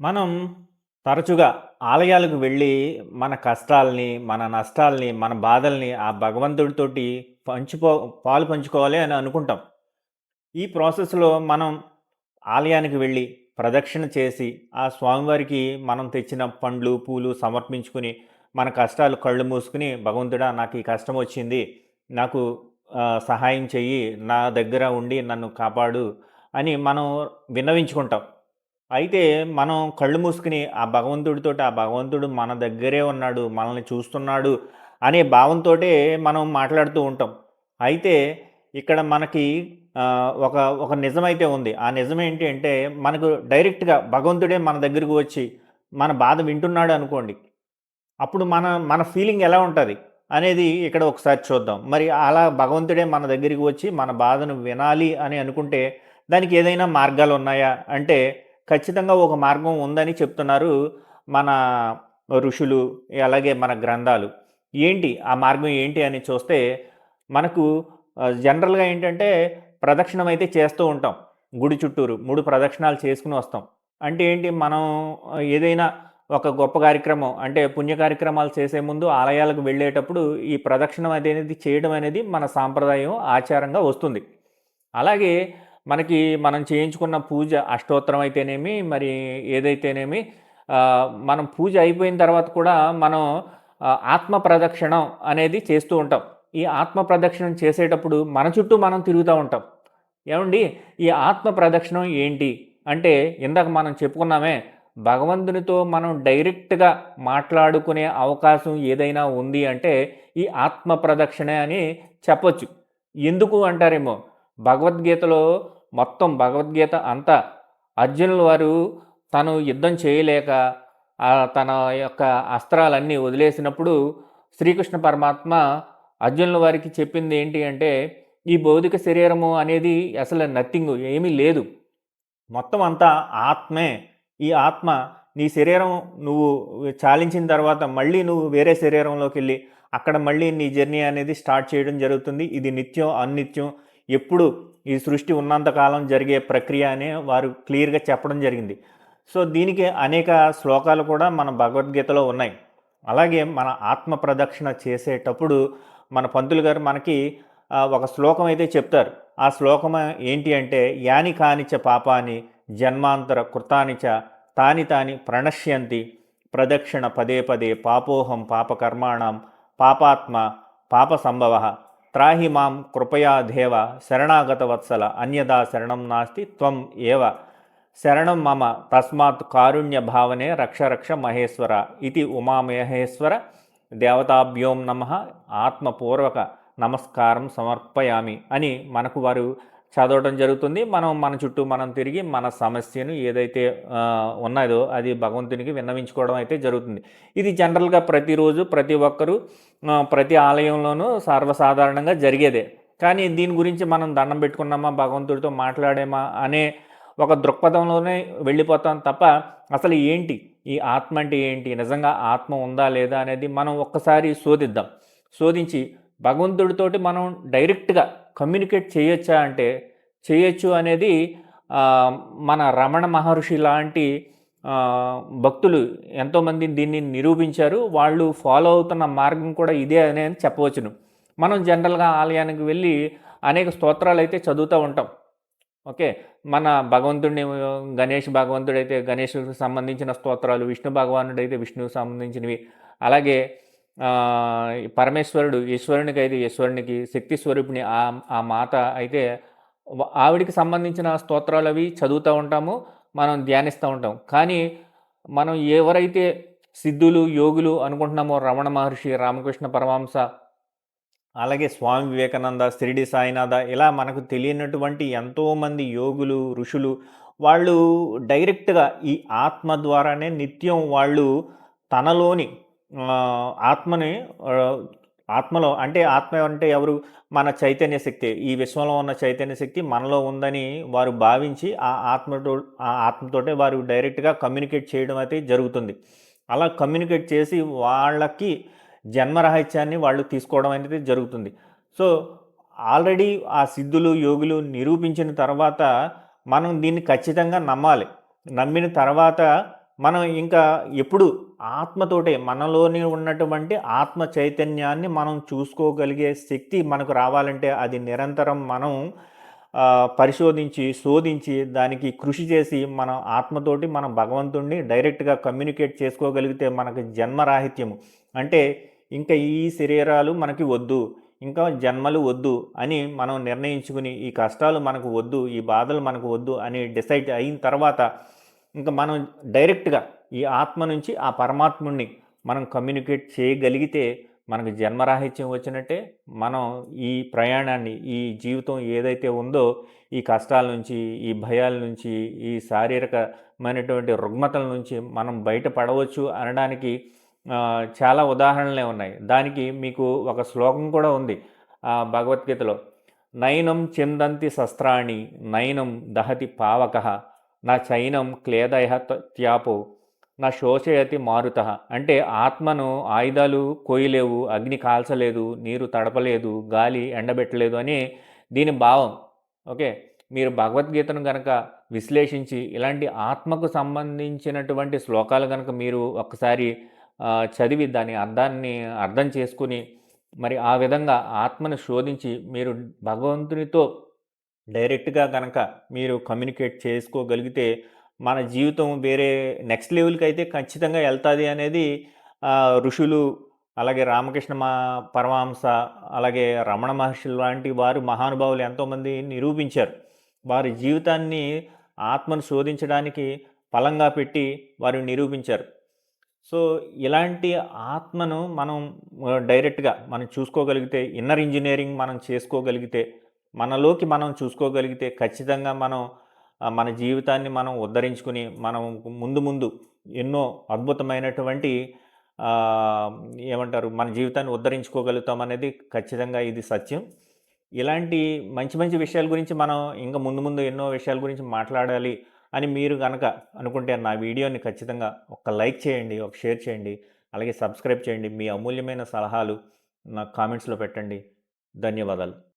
మనం తరచుగా ఆలయాలకు వెళ్ళి మన కష్టాల్ని, మన నష్టాల్ని, మన బాధల్ని ఆ భగవంతుడితోటి పంచుకో పాలు పంచుకోవాలి అని అనుకుంటాం. ఈ ప్రాసెస్‌లో మనం ఆలయానికి వెళ్ళి, ప్రదక్షిణ చేసి, ఆ స్వామివారికి మనం తెచ్చిన పండ్లు, పూలు సమర్పించుకొని, మన కష్టాలు కళ్ళు మూసుకుని భగవంతుడా నాకు ఈ కష్టం వచ్చింది. నాకు సహాయం చెయ్యి. నా దగ్గర ఉండి నన్ను కాపాడు అని మనం విన్నవించుకుంటాం. అయితే మనం కళ్ళు మూసుకుని ఆ భగవంతుడితో ఆ భగవంతుడు మన దగ్గరే ఉన్నాడు, మనల్ని చూస్తున్నాడు అనే భావంతోటే మనం మాట్లాడుతూ ఉంటాం. అయితే ఇక్కడ మనకి ఒక ఒక నిజమైతే ఉంది. ఆ నిజం ఏంటి అంటే మనకు డైరెక్ట్‌గా భగవంతుడే మన దగ్గరకు వచ్చి మన బాధ వింటున్నాడు అనుకోండి. అప్పుడు మన మన ఫీలింగ్ ఎలా ఉంటుంది అనేది ఇక్కడ ఒకసారి చూద్దాం. మరి అలా భగవంతుడే మన దగ్గరికి వచ్చి మన బాధను వినాలి అని అనుకుంటే దానికి ఏదైనా మార్గాలు ఉన్నాయా అంటే ఖచ్చితంగా ఒక మార్గం ఉందని చెప్తున్నారు మన ఋషులు, అలాగే మన గ్రంథాలు. ఏంటి ఆ మార్గం ఏంటి అని చూస్తే మనకు జనరల్‌గా ఏంటంటే ప్రదక్షిణం అయితే చేస్తూ ఉంటాం. గుడి చుట్టూరు మూడు ప్రదక్షిణాలు చేసుకుని వస్తాం. అంటే ఏంటి మనం ఏదైనా ఒక గొప్ప కార్యక్రమం అంటే పుణ్య కార్యక్రమాలు చేసే ముందు ఆలయాలకు వెళ్ళేటప్పుడు ఈ ప్రదక్షిణం అనేది చేయడం అనేది మన సాంప్రదాయం, ఆచారంగా వస్తుంది. అలాగే మనకి మనం చేయించుకున్న పూజ అష్టోత్తరం అయితేనేమి, మరి ఏదైతేనేమి మనం పూజ అయిపోయిన తర్వాత కూడా మనం ఆత్మ ప్రదక్షిణం అనేది చేస్తూ ఉంటాం. ఈ ఆత్మ ప్రదక్షిణం చేసేటప్పుడు మన చుట్టూ మనం తిరుగుతూ ఉంటాం. ఏమండి ఈ ఆత్మ ప్రదక్షిణం ఏంటి? అంటే ఇందాక మనం చెప్పుకున్నామే భగవంతునితో మనం డైరెక్ట్‌గా మాట్లాడుకునే అవకాశం ఏదైనా ఉంది అంటే ఈ ఆత్మ ప్రదక్షిణే అని చెప్పొచ్చు. ఎందుకు అంటారేమో భగవద్గీతలో మొత్తం భగవద్గీత అంతా అర్జునుల వారు తను యుద్ధం చేయలేక తన యొక్క అస్త్రాలన్నీ వదిలేసినప్పుడు శ్రీకృష్ణ పరమాత్మ అర్జునుల వారికి చెప్పింది ఏంటి అంటే ఈ భౌతిక శరీరము అనేది అసలు నథింగ్ ఏమీ లేదు. మొత్తం అంతా ఆత్మే. ఈ ఆత్మ నీ శరీరం నువ్వు చాలించిన తర్వాత మళ్ళీ నువ్వు వేరే శరీరంలోకి వెళ్ళి అక్కడ మళ్ళీ నీ జర్నీ అనేది స్టార్ట్ చేయడం జరుగుతుంది. ఇది నిత్యం, అనిత్యం ఎప్పుడు ఈ సృష్టి ఉన్నంతకాలం జరిగే ప్రక్రియ అని వారు క్లియర్‌గా చెప్పడం జరిగింది. సో, దీనికి అనేక శ్లోకాలు కూడా మన భగవద్గీతలో ఉన్నాయి. అలాగే మన ఆత్మ ప్రదక్షిణ చేసేటప్పుడు మన పంతులు గారు మనకి ఒక శ్లోకం అయితే చెప్తారు. ఆ శ్లోకం ఏంటి అంటే యాని కానిచ పాపాని జన్మాంతర కృతానిచ తాని తాని ప్రణశ్యంతి ప్రదక్షిణ పదే పదే పాపోహం పాపకర్మాణం పాపాత్మ పాప సంభవ త్రాహి మాం కృపయా దేవ శరణాగత వత్సల అన్యదా శరణం నాస్తి త్వం ఏవ. శరణం మమ తస్మాత్ కారుణ్య భావనే రక్షరక్ష మహేశ్వర ఇది ఉమామహేశ్వర దేవతాభ్యోం నమ. ఆత్మపూర్వక నమస్కారం సమర్పయామి అని మనకు వారు చదవటం జరుగుతుంది. మనం మన చుట్టూ మనం తిరిగి మన సమస్యను ఏదైతే ఉన్నదో అది భగవంతునికి విన్నవించుకోవడం అయితే జరుగుతుంది. ఇది జనరల్‌గా ప్రతిరోజు ప్రతి ఒక్కరు ప్రతి ఆలయంలోనూ సర్వసాధారణంగా జరిగేదే. కానీ దీని గురించి మనం దండం పెట్టుకున్నామా, భగవంతుడితో మాట్లాడేమా అనే ఒక దృక్పథంలోనే వెళ్ళిపోతాం తప్ప అసలు ఏంటి? ఈ ఆత్మ అంటే ఏంటి? నిజంగా ఆత్మ ఉందా? లేదా? అనేది మనం ఒక్కసారి శోధిద్దాం. శోధించి భగవంతుడితోటి మనం డైరెక్ట్‌గా కమ్యూనికేట్ చేయొచ్చా అంటే చేయొచ్చు అనేది మన రమణ మహర్షి లాంటి భక్తులు ఎంతోమంది దీన్ని నిరూపించారు. వాళ్ళు ఫాలో అవుతున్న మార్గం కూడా ఇదే అనేది చెప్పవచ్చును. మనం జనరల్‌గా ఆలయానికి వెళ్ళి అనేక స్థూత్రాలు అయితే చదువుతూ ఉంటాం. ఓకే. మన భగవంతుడిని గణేష్ భగవంతుడైతే గణేషుడికి సంబంధించిన స్తోత్రాలు, విష్ణు భగవానుడైతే విష్ణువుకి సంబంధించినవి. అలాగే పరమేశ్వరుడు ఈశ్వరునికి అయితే ఈశ్వరునికి, శక్తి స్వరూపిణి ఆ ఆ మాత అయితే ఆవిడికి ఆవిడకి సంబంధించిన అవి చదువుతూ ఉంటాము. మనం ధ్యానిస్తూ ఉంటాం. కానీ మనం ఎవరైతే సిద్ధులు, యోగులు అనుకుంటున్నామో రమణ మహర్షి, రామకృష్ణ పరమాంస అలాగే స్వామి వివేకానంద, షిరిడి సాయినాథ ఇలా మనకు తెలియనటువంటి ఎంతోమంది యోగులు, ఋషులు వాళ్ళు డైరెక్ట్‌గా ఈ ఆత్మ ద్వారానే నిత్యం వాళ్ళు తనలోని ఆత్మని ఆత్మలో అంటే ఆత్మ అంటే ఎవరు? మన చైతన్య శక్తి. ఈ విశ్వంలో ఉన్న చైతన్య శక్తి మనలో ఉందని వారు భావించి ఆ ఆత్మతో ఆ ఆత్మతోటే వారు డైరెక్ట్‌గా కమ్యూనికేట్ చేయడం అయితే జరుగుతుంది. అలా కమ్యూనికేట్ చేసి వాళ్ళకి జన్మరహస్యాన్ని వాళ్ళు తీసుకోవడం అనేది జరుగుతుంది. సో, ఆల్రెడీ ఆ సిద్ధులు, యోగులు నిరూపించిన తర్వాత మనం దీన్ని ఖచ్చితంగా నమ్మాలి. నమ్మిన తర్వాత మనం ఇంకా ఎప్పుడు ఆత్మతోటే మనలోనే ఉన్నటువంటి ఆత్మ చైతన్యాన్ని మనం చూసుకోగలిగే శక్తి మనకు రావాలంటే అది నిరంతరం మనం పరిశోధించి శోధించి దానికి కృషి చేసి మనం ఆత్మతోటి మనం భగవంతుణ్ణి డైరెక్ట్గా కమ్యూనికేట్ చేసుకోగలిగితే మనకి జన్మరాహిత్యము అంటే ఇంకా ఈ శరీరాలు మనకి వద్దు ఇంకా జన్మలు వద్దు అని మనం నిర్ణయించుకుని ఈ కష్టాలు మనకు వద్దు ఈ బాధలు మనకు వద్దు అని డిసైడ్ అయిన తర్వాత ఇంకా మనం డైరెక్ట్గా ఈ ఆత్మ నుంచి ఆ పరమాత్ముడిని మనం కమ్యూనికేట్ చేయగలిగితే మనకు జన్మరాహిత్యం వచ్చినట్టే మనం ఈ ప్రయాణాన్ని ఈ జీవితం ఏదైతే ఉందో ఈ కష్టాల నుంచి ఈ భయాల నుంచి ఈ శారీరకమైనటువంటి రుగ్మతల నుంచి మనం బయటపడవచ్చు అనడానికి చాలా ఉదాహరణలే ఉన్నాయి. దానికి మీకు ఒక శ్లోకం కూడా ఉంది ఆ భగవద్గీతలో నైనం చిందంతి శస్త్రాణి నైనం దహతి పావక నా చైనం క్లేదయ త్యాపో నా శోషయతి మారుత. అంటే ఆత్మను ఆయుధాలు కోయలేవు అగ్ని కాల్చలేదు నీరు తడపలేదు గాలి ఎండబెట్టలేదు అని దీని భావం. ఓకే? మీరు భగవద్గీతను కనుక విశ్లేషించి ఇలాంటి ఆత్మకు సంబంధించినటువంటి శ్లోకాలు కనుక మీరు ఒకసారి చదివి దాని అర్థాన్ని అర్థం చేసుకుని మరి ఆ విధంగా ఆత్మను శోధించి మీరు భగవంతునితో డైరెక్ట్గా కనుక మీరు కమ్యూనికేట్ చేసుకోగలిగితే మన జీవితం వేరే నెక్స్ట్ లెవెల్కి అయితే ఖచ్చితంగా వెళ్తుంది అనేది ఋషులు అలాగే రామకృష్ణ మా పరమహంస అలాగే రమణ మహర్షి లాంటి వారు మహానుభావులు ఎంతోమంది నిరూపించారు. వారి జీవితాన్ని ఆత్మను శోధించడానికి ఫలంగా పెట్టి వారు నిరూపించారు. సో ఇలాంటి ఆత్మను మనం డైరెక్ట్గా మనం చూసుకోగలిగితే ఇన్నర్ ఇంజనీరింగ్ మనం చేసుకోగలిగితే మనలోకి మనం చూసుకోగలిగితే ఖచ్చితంగా మనం మన జీవితాన్ని మనం ఉద్ధరించుకుని మనం ముందు ముందు ఎన్నో అద్భుతమైనటువంటి ఏమంటారు మన జీవితాన్ని ఉద్ధరించుకోగలుగుతాం అనేది ఖచ్చితంగా ఇది సత్యం. ఇలాంటి మంచి మంచి విషయాల గురించి మనం ఇంకా ముందు ముందు ఎన్నో విషయాల గురించి మాట్లాడాలి అని మీరు కనుక అనుకుంటే నా వీడియోని ఖచ్చితంగా ఒక లైక్ చేయండి ఒక షేర్ చేయండి అలాగే సబ్స్క్రైబ్ చేయండి. మీ అమూల్యమైన సలహాలు నా కామెంట్స్లో పెట్టండి. ధన్యవాదాలు.